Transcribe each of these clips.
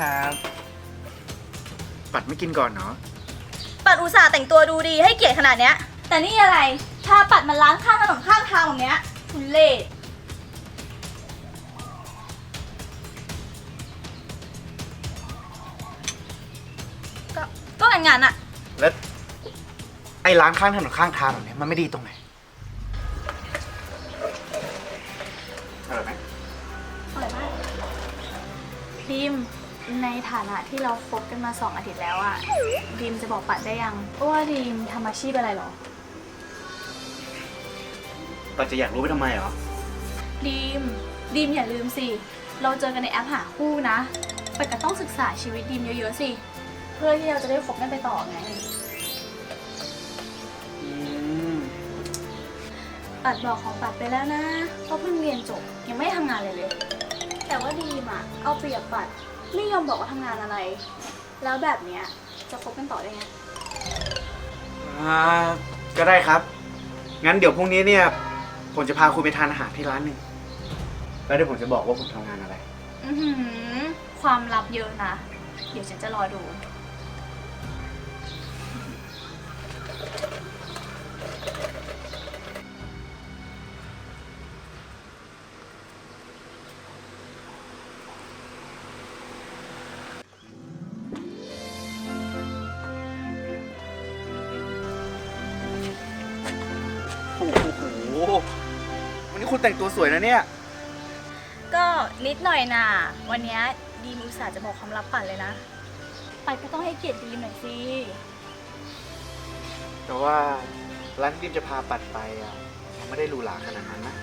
ครับ ปัดไม่กินก่อนเนาะปัดอุตส่าห์แต่งตัวดูดีให้เกียรติขนาดเนี้ย แต่นี่อะไรถ้าปัดมันล้างข้างถนนข้างทางแบบเนี้ยทุเล่ก็ก็งานงานๆอะแล้วไอ้ร้านข้างถนนข้างทางแบบเนี้ยมันไม่ดีตรงไหน ฐานะที่เราคบกันมาสองอาทิตย์แล้วอะดีมจะบอกปัดได้ยังว่าดีมทำอาชีพอะไรหรอ ปัดจะอยากรู้ไปทำไมเหรอ ดีม ดีมอย่าลืมสิ เราเจอกันในแอปหาคู่นะ ปัดก็ต้องศึกษาชีวิตดีมเยอะๆสิ เพื่อที่เราจะได้คบกันไปต่อไงอืมปัดบอกของปัดไปแล้วนะว่าเพิ่งเรียนจบยังไม่ได้ทำงานเลยเลย แต่ว่าดีมอะเอาเปรียบปัด ไม่ยอมบอกว่าทำงานอะไร แล้วแบบเนี้ยจะคบกันต่อได้ไง อ่าก็ได้ครับ งั้นเดี๋ยวพรุ่งนี้เนี่ยผมจะพาคุณไปทานอาหารที่ร้านหนึ่งแล้วเดี๋ยวผมจะบอกว่าผมทำงานอะไร อือหือ ความลับเยอะนะ เดี๋ยวฉันจะรอดู คุณแต่งตัวสวยนะเนี่ย ก็นิดหน่อยนะวันเนี้ยดีมอุตส่าห์จะบอกความลับปัดเลยนะ ปัดก็ต้องให้เกียรติดีมหน่อยสิ แต่ว่าร้านที่ดิมจะพาปัดไปอะยังไม่ได้หรูหราขนาดนั้นนะ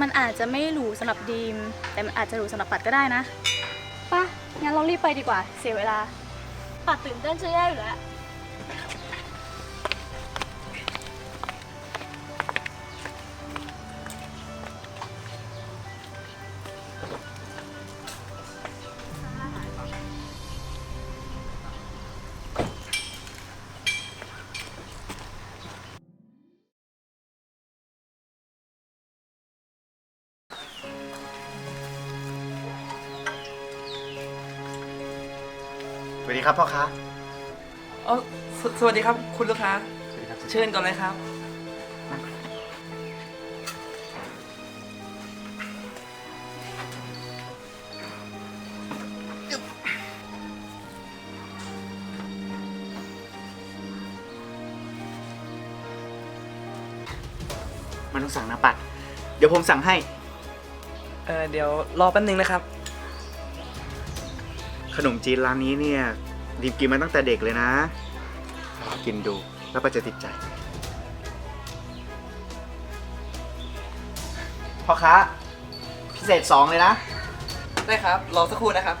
มันอาจจะไม่หรูสำหรับดีม แต่มันอาจจะหรูสำหรับปัดก็ได้นะป่ะงั้นเรารีบไปดีกว่า เสียเวลา ปัดตื่นเต้นจะแย่อยู่แล้ว สวัสดีครับพ่อค้าเออสสวัสดีครับ คุณลูกค้า สวัสดีครับเชิญก่อนเลยครับ มันต้องสั่งนะปัด เดี๋ยวผมสั่งให้ เออเดี๋ยวรอแป๊บนึงนะครับ ขนมจีนร้านนี้เนี่ยดิมกินมาตั้งแต่เด็กเลยนะลองกินดูแล้วปัดจะติดใจ พ่อค้าพิเศษสองเลยนะ ได้ครับ รอสักครู่นะครับ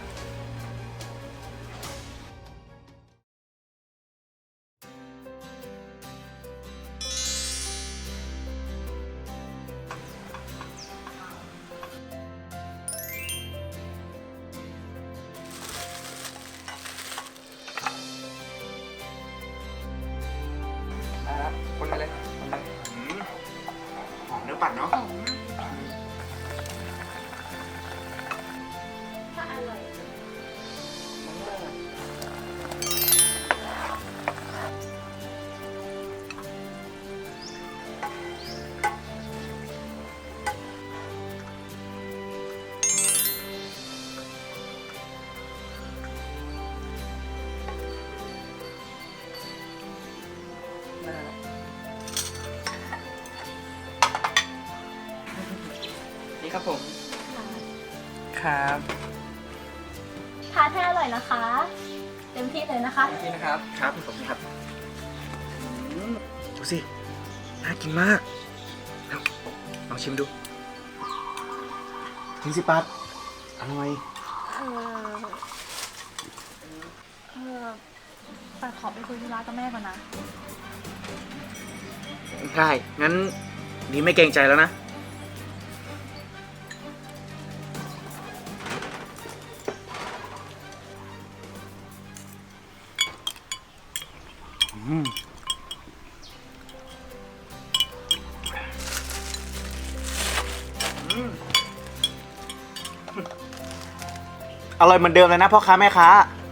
ได้ครับนี่ครับผม ครับ ทานให้อร่อยนะคะ เต็มที่เลยนะคะ นี่นะครับ ครับผมครับอืมดูสิ น่ากินมากเอาลองชิมดูทิ้งสิปัดอร่อยเออเออปัดขอไปคุยธุระกับแม่ก่อนนะ ได้ งั้นนี่ไม่เกรงใจแล้วนะอืมอืมออร่อยเหมือนเดิมเลยนะพ่อค้าแม่ค้าเอา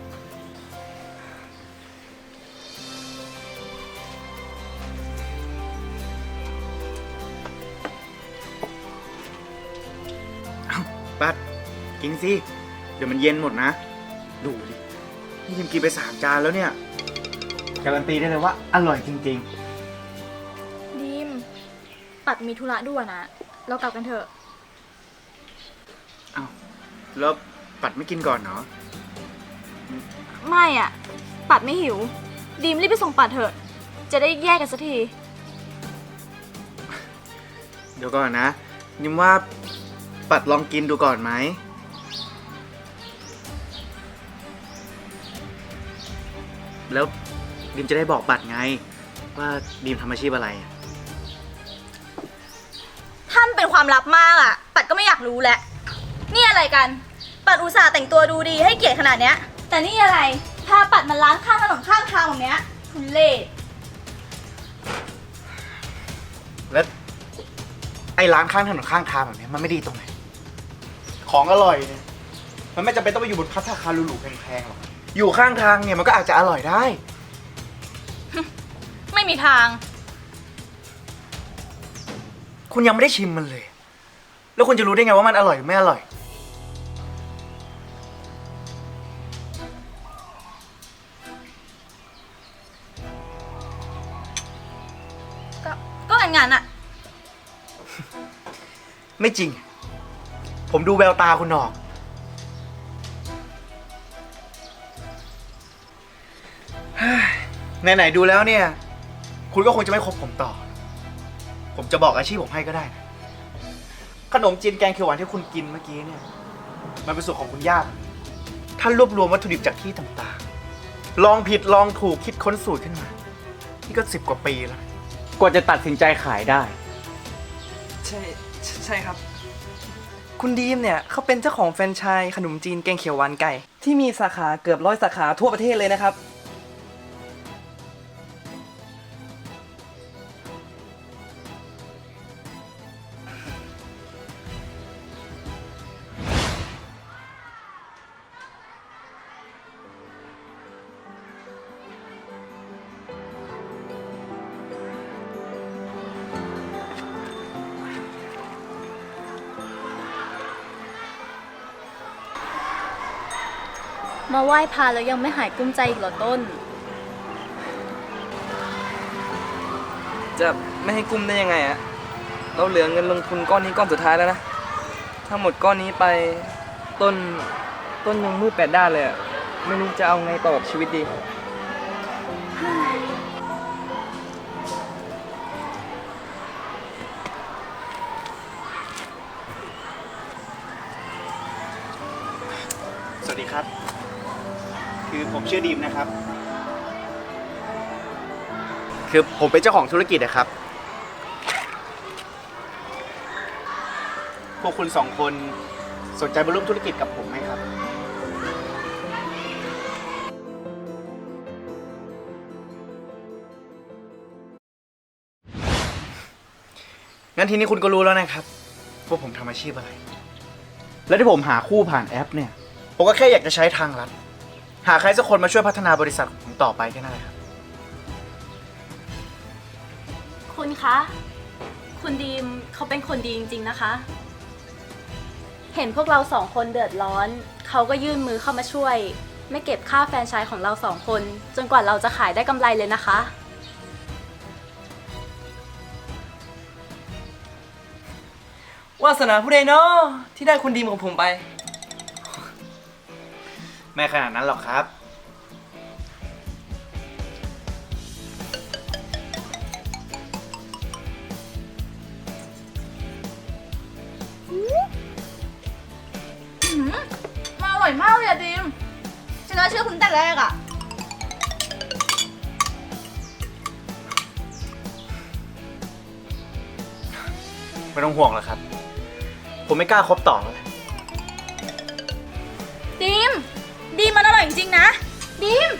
กินสิ เดี๋ยวมันเย็นหมดนะ ดูดิ นี่ยิมกินไปสามจานแล้วเนี่ย การันตีได้เลยว่าอร่อยจริงดีมปัดมีธุระด่วนอะเรากลับกันเถอะ ๆ เอาแล้วปัดไม่กินก่อนเนาะไม่อะปัดไม่หิวดีมรีบไปส่งปัดเถอะ จะได้แยกกันสักที เดี๋ยวก่อนนะยิมว่าปัดลองกินดูก่อนไหม แล้วดิมจะได้บอกปัดไง ว่าดิมทำอาชีพอะไรอะถ้ามันเป็นความลับมากอะปัดก็ไม่อยากรู้แหละ นี่อะไรกัน ปัดอุตส่าห์แต่งตัวดูดีให้เกียรติขนาดเนี้ย แต่นี่อะไร พาปัดมาล้างข้างถนนข้างทางแบบเนี้ยทุเล่แล้วไอ้ร้านข้างถนนข้างทางแบบนี้มันไม่ดีตรงไหน ของอร่อยเนี่ย มันไม่จำเป็นต้องไปอยู่บนพัฒนาคารหรูๆแพงๆหรอก อยู่ข้างทางเนี่ยมันก็อาจจะอร่อยได้ ไม่มีทาง คุณยังไม่ได้ชิมมันเลย แล้วคุณจะรู้ได้ไงว่ามันอร่อยหรือไม่อร่อย ก็ก็งานงานๆอะไม่จริง ผมดูแววตาคุณออก ไหนๆดูแล้วเนี่ย คุณก็คงจะไม่คบผมต่อ ผมจะบอกอาชีพผมให้ก็ได้นะขนมจีนแกงเขียวหวานที่คุณกินเมื่อกี้เนี่ย มันเป็นสูตรของคุณย่าท่านรวบรวมวัตถุดิบจากที่ต่างๆ ลองผิดลองถูกคิดค้นสูตรขึ้นมา นี่ก็สิบกว่าปีแล้ว กว่าจะตัดสินใจขายได้ ใช่ใช่ใช่ครับ คุณดีมเนี่ยเขาเป็นเจ้าของแฟรนไชส์ขนมจีนแกงเขียวหวานไก่ ที่มีสาขาเกือบร้อยสาขาทั่วประเทศเลยนะครับ มาไหว้พาแล้วยังไม่หายกุ้มใจอีกเหรอต้น จะไม่ให้กุ้มได้ยังไงอะเราเหลือเงินลงทุนก้อนนี้ก้อนสุดท้ายแล้วนะ ถ้าหมดก้อนนี้ไปต้นต้นยังมืดแปดด้านเลยอะไม่รู้จะเอาไงต่อกับชีวิตดี สวัสดีครับ คือผมชื่อดีมนะครับ คือผมเป็นเจ้าของธุรกิจนะครับ พวกคุณสองคนสนใจมาร่วมธุรกิจกับผมไหมครับ งั้นทีนี้คุณก็รู้แล้วนะครับว่าผมทำอาชีพอะไร และที่ผมหาคู่ผ่านแอปเนี่ย ผมก็แค่อยากจะใช้ทางลัด หาใครสักคนมาช่วยพัฒนาบริษัทของผมต่อไปแค่นั้นแหละครับคุณคะ คุณดีมเขาเป็นคนดีจริง ๆ นะคะ เห็นพวกเราสองคนเดือดร้อน เขาก็ยื่นมือเข้ามาช่วย ไม่เก็บค่าแฟรนไชส์ของเราสองคน จนกว่าเราจะขายได้กำไรเลยนะคะ วาสนาผู้ใดเนาะที่ได้คุณดีมของผมไป ไม่ขนาดนั้นหรอกครับมาอร่อยมากเลยอะดีมฉันน่าเชื่อคุณแต่แรกอะไม่ต้องห่วงหรอกครับ ผมไม่กล้าคบต่อแล้วแหละ ร่อยจริงๆนะ ดิม